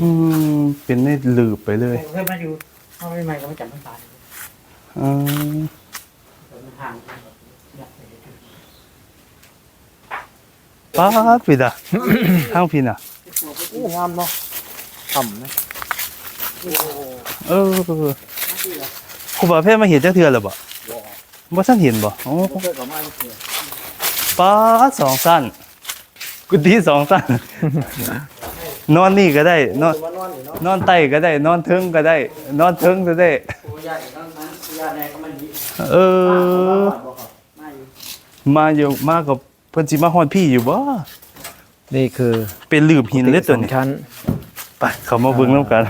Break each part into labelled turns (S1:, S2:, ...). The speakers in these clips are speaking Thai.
S1: อืม เป็นในหลืบไปเลย
S2: เพื่อนมาอยู่เขาไม่ใหม่ก็ไม่จับมันตาย
S1: อืม
S2: มันห่างกันแบบอยากไปดู
S1: ป้าดพี่ดะทางพี่น่ะ
S3: โอ้งามเนาะต่ำนะ
S1: เออครูบาแพทย์มาเห็นจักเทื่อแล้วบ่บ่ทันเห็นบ่โอ้
S3: ผมเคยกับมาเสีย
S1: ป้าดสองสั้นกุฏิสองสั้น นอนนี่ก็ได้ นอน
S3: มานอนอยู่เนาะ
S1: นอนใต้ก็ได้ นอนเทิงก็ได้ นอนเทิงก็ได้
S2: โอ้ยากนั้นนั้นยาแน่ก็มันดี
S1: เออ
S2: มาอยู่
S1: มาอยู่มากับเพิ่นสิมาฮอดพี่อยู่บ่
S3: นี่คือ
S1: เป็นหลืบหินเลยตัวนี้
S3: ชั้น
S1: ไปเขามาเบิ่งนำกัน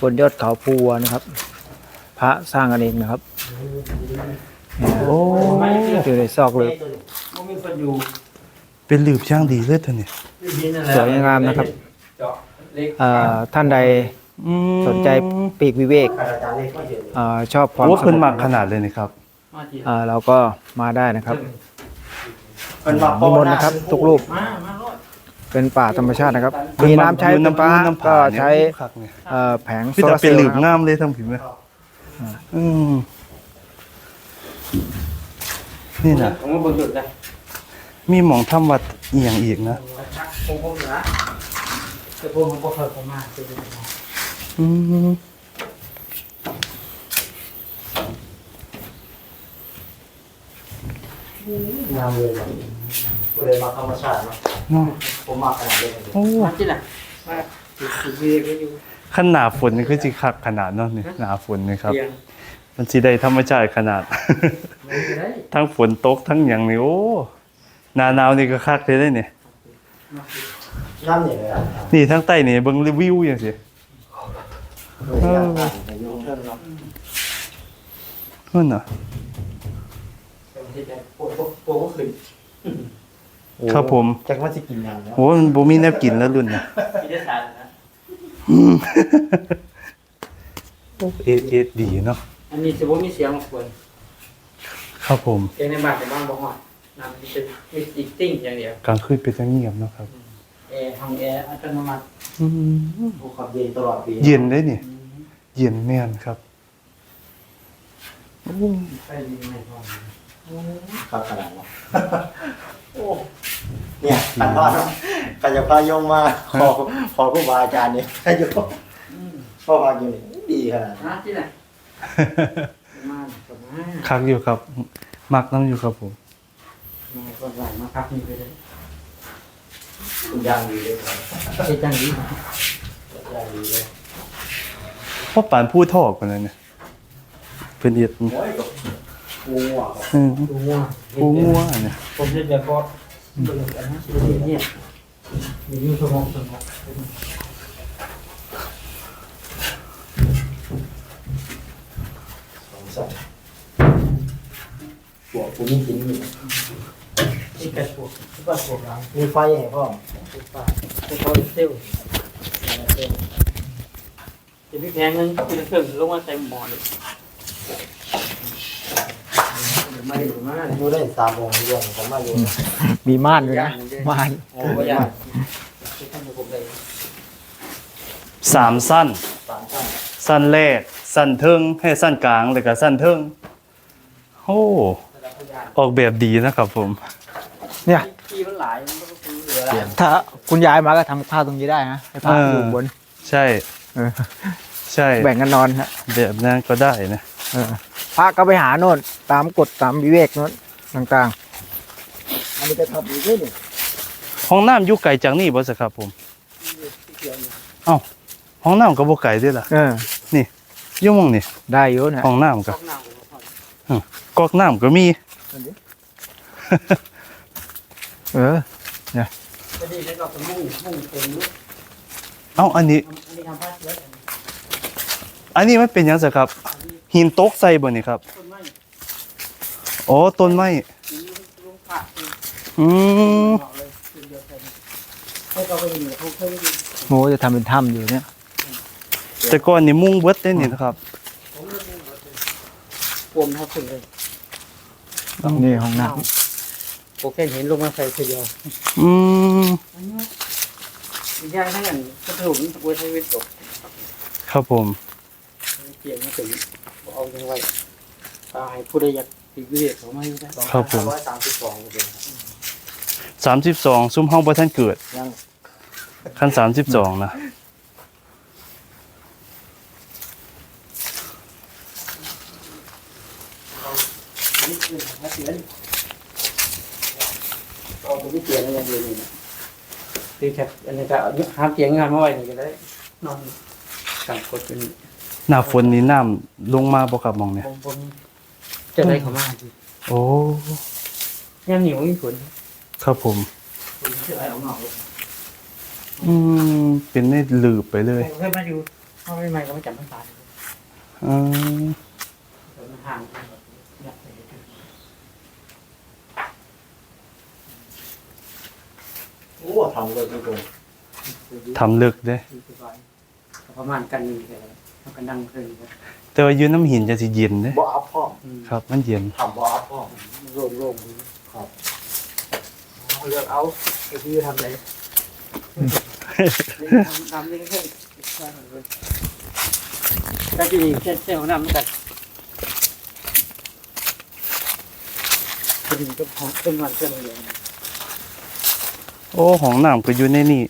S3: บนยอดเขาภูวัวนะครับ พระสร้างกันเองนะครับเนี่ย
S1: โอ้
S3: อยู่ในซอกลึก
S2: มันมีคนอยู่
S1: เป็นหลืบช่างดีเลยตัวนี้
S3: สวยงามนะครับ
S2: เจาะเล็ก
S3: เอ่อท่านใด
S1: อืม
S3: สนใจปีกวิเวกเอ่อชอบความ
S1: โอ้เพิ่น
S3: สงบ
S1: มักขนาดเลยนี่ครับ
S2: มาที
S3: เอ่อเราก็มาได้นะครับ
S2: เป็นมา
S3: นิมนต์นะครับ ทุกรูป
S2: มา มาโลด
S3: เป็นป่าธรรมชาตินะครับ มีน้ำใช้
S1: อยู่
S3: ไฟฟ้า
S1: น้ำ
S3: ก็
S1: ผาเนี่ย
S3: ใช้
S1: คักเนี่ย
S3: เอ่อแผง
S1: พี่
S3: โซ
S1: แต่
S3: ลาร์เซ
S1: เป็น
S3: ล
S1: หลื
S3: ล์
S1: บ
S3: นะครับ
S1: งามเลยทั้งผิวไหมอืมนี่นะ
S2: ผมมาเบิ่งหยุดเลย
S1: มีหมองทำวัดอีหยังอีกนะ
S2: ผมผมนะ แต่ผมผมบ่เคยผมมาไปดูมา
S1: อืม
S4: งามเลยแบบเลยมาธรรมชาติเนาะ
S1: เนาะ
S4: ผมมาขนาดเลย
S1: โอ้
S2: มาที่ไหนมาสิสิเวียก็อยู่
S1: ขนาดฝนนี่คือสิคักขนาดเนาะนี่หนาฝนนี่ครับ
S2: เตียง
S1: มันสิได้ธรรมชาติขนาด
S2: ไม่ได้
S1: ทั้งฝนตกทั้งหยังนี่โอ้หนาหนาวนี่ก็คักเลยได้เนี่ย
S4: น้ำเนี่ยเลยอะ
S1: นี่ทั้งใต้นี่เบิ่งรีวิวอย่างสิ
S4: เลยอยากทานในยุคเทิงเนาะ
S1: นั่นน่ะ
S2: ที่ไหนปวดปวดก็ขึ้น
S1: ครับผม
S4: จากมันจะกินยังเนาะ
S1: โหมันบ่มีแนวกินแล้วรุ่นน่ะ
S2: ที่ได้สารนะ
S1: อืมโอ้เอ็ดเอ็ดดีเนาะ
S2: อันนี้จะว่ามีเสียงควร
S1: ครับผม
S2: เองในบ้านในบ้านบ่ฮอดน้ำมีเป็นมีติดติ้งอย่างเดียว
S1: กลางคืนเป็นจังเงียบเนาะครับ
S2: แอร์ห้องแอร์อัตโนมัติ
S1: อืม
S4: ภูเขาเย็นตลอดปี
S1: เย็นได้นี่ เย็นแม่นครับ
S2: ไปดีไหมพ่อ
S4: ครับขนาดเนาะโอ้เนี่ยขันพาเนาะขันจะพายงมาขอขอผู้บาอาจารย์เนี่ยให้อยู่พ่อพาอยู่นี่ดีขนาด
S2: นะที่ไหนมาสมา
S1: คักอยู่ครับ มักน้ำอยู่ครับผม
S2: มาก็ไหลมาพักนี่ไปเลย
S4: ทุกอย่างดีเลยครับ
S2: เฮ็ดจังนี้
S4: ทุกอย่างดีเลย
S1: พ่อปานพูดทอกกันเลยเนี่ยเพิ่นเอ็ด
S4: โอ้ยกับงูอะ
S1: อืม
S2: ดูว่า
S1: ปูงัวเนี่ย
S2: ผมเฮ็ดแบบบ่เบิ่งกันนะสิเนี่ยมีอยู่สมองสมอง
S4: สงสัยปวดกูมีกินอยู่
S2: ที่กระปวกก็ปวดหลัง
S4: มีไฟให้พ่อ
S2: ปวดปากปวดคอเซลล์จะมีแพงนึงคือเครื่องลงมาใส่หม้อเลยมาอยู่มาเลย
S4: อยู่ได้สามองค์เรื่องผมมาอยู่
S3: มีม่านด้วยนะม่าน
S2: โอ้ยยากที่ทำให้ผมได้
S1: สามสั้น
S4: สามท่าน
S1: สั้นแรก สั้นเทิงให้สั้นกลางแล้วก็สั้นเทิงโอ้
S2: ระดับพยาน
S1: ออกแบบดีนะครับผม
S3: เนี่ย
S2: ที่มันหลายมันก็คือเหลือหลาย
S3: ถ้าคุณยายมาก็ทำข้าวตรงนี้ได้นะให้พระ
S1: เออ
S3: อ
S1: อ
S3: ยู่บน
S1: ใช่
S3: เออ
S1: ใช่
S3: แบ่งกันนอนฮะ
S1: แบบนั้นก็ได้นะ
S3: เออพระก็ไปหาโน่นตามกฎตามวิเวกโน่นต่าง
S4: อันนี้ก็ทำดีด้วยนี่
S1: ห้องน้ำอยู่ไกลจากนี่บ่สิครับผมเอ้าห้องน้ำก็บ่ไกลเด้อล่ะ
S3: ๆเออ
S1: อยู่หมองนี่
S3: ได้อยู่นะ
S1: ห้องน้ำก็
S2: ต้องนั่งผม
S1: ก๊อกน้ำก็มี
S3: เออ
S2: พอดีแล้วก็เป็นมุ่งมุ่งเต็มลูก
S1: เอ้าอันนี้
S2: อันนี้ทำผ้าเชื้อ
S1: อันนี้มันเป็นหยังสิครับ หินตกใส่บ่นี่ครับ
S2: ต้นไม้
S1: อ๋อต้นไม้
S2: สีลุงผ้าสี
S1: อืม
S2: เหมาะเลยสีเดียวกันให้เขาไปเห็นเขาเคยดู
S3: โมจะทำเป็นถ้ำอยู่เนี่ย
S1: แต่ก่อนนี่มุงเบิดได้นี่นะครับ
S2: ผมเลือกมุ่งหมดเลยปมเขาถึงเลย
S3: นี่ห้องน้
S2: โอเคเห็นลงมาใส่ทีเดียว
S1: อืม
S2: มีย่างทั้งอันกระถุงตะกุยไทยเวทตก
S1: ครับผม
S2: เกียงมาถึงเอาจังไว้ตาให้ผู้ใดอยากติดวิเวกเขาไม่ได้
S1: ครับผม
S4: ร้อยสามสิบสองเปอร์เซ็นต์ครับ
S1: สามสิบสองซุ้มห้องบ่ท่านเกิด
S4: ยัง
S1: ขั้นสามสิบสองนะ
S2: นี่คือถ้า เสียนเอาตัวที่เสียนอะไรอย่างนี้นะตีแคปอันนี้ก็ห้ามเตียงงานมาไว้นี่ก็ได้นอนกางกดเป็น
S1: หน้าฝนนี้น้ำลงมาบ่ครับหมองเนี่ย
S2: ผมผมจะได้เขามาดี
S1: โอ้
S2: ย่ำเหนียวมีผล
S1: ครับผม
S2: ผลที่อะไรเอาหน่อย
S1: อืมเป็นได้หลืบไปเลย
S2: ผมเคยมาอยู่เขาไม่ใหม่ก็ไม่จำต้องตาย
S1: อืม
S2: แต่มันห่างกันแบบอยากไปเรื่อย
S4: โอ้ทำเลยจริง
S2: ๆ
S1: ทำเลิกเด้
S2: อยู่สบายประมาณกันนี่แหละมันก็นั่งเพลินครับ
S1: แต่ว่าอยืนน้ำหินจะสิเย็นเด้
S4: ๆบ่อัพพ่อม
S2: อืม
S1: ครับ มันเย็น
S4: ทำบ่อัพพ่อม
S2: โล่งโล่งดีครับเอาเลือกเอาไอ้ที่ทำอะไรทำทำนี่แค่แต่ที่นี่แค่แค่หัวหน้ามันกันพอดีก็ของเป็นวันเส้นเลย
S1: โอ้ของน้ำก็อยู่ในนี่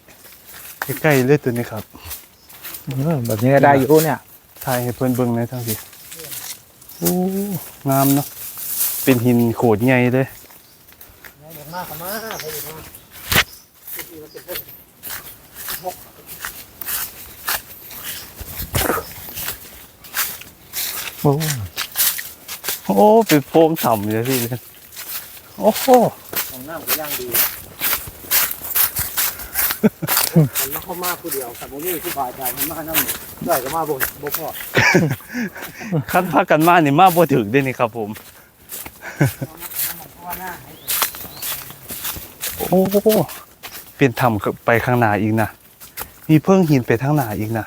S1: ใกล้ๆเลยตัวนี้ครับ
S3: เออแบบนี้ก็ได้อยู่เนี่ย
S1: ถ่ายให้เพิ่นเบิ่งในอยทั้งสิโอ้งามเนาะเป็นหินโขดใหญ่เลย
S2: มากมากไปดีมากที่มันเป็นเส้น
S3: โอ้
S1: โอ้เป็นโฟมฉ่ำเลยพี่โอ้โห
S2: ของหน้าก็ย่างดี มันมาเข้ามาผู้เดียวแต่ผมนี่ผู้บายใจมันมาน้ำได้ก็มาบ่บ่พอ
S1: คันพากันมานี่มาบ่ถึงได้นี่ครับ ผม โอ้เป็นถ้ำไปข้างหน้าอีกนะมีเพิ่งหินไปทางหน้าอีกนะ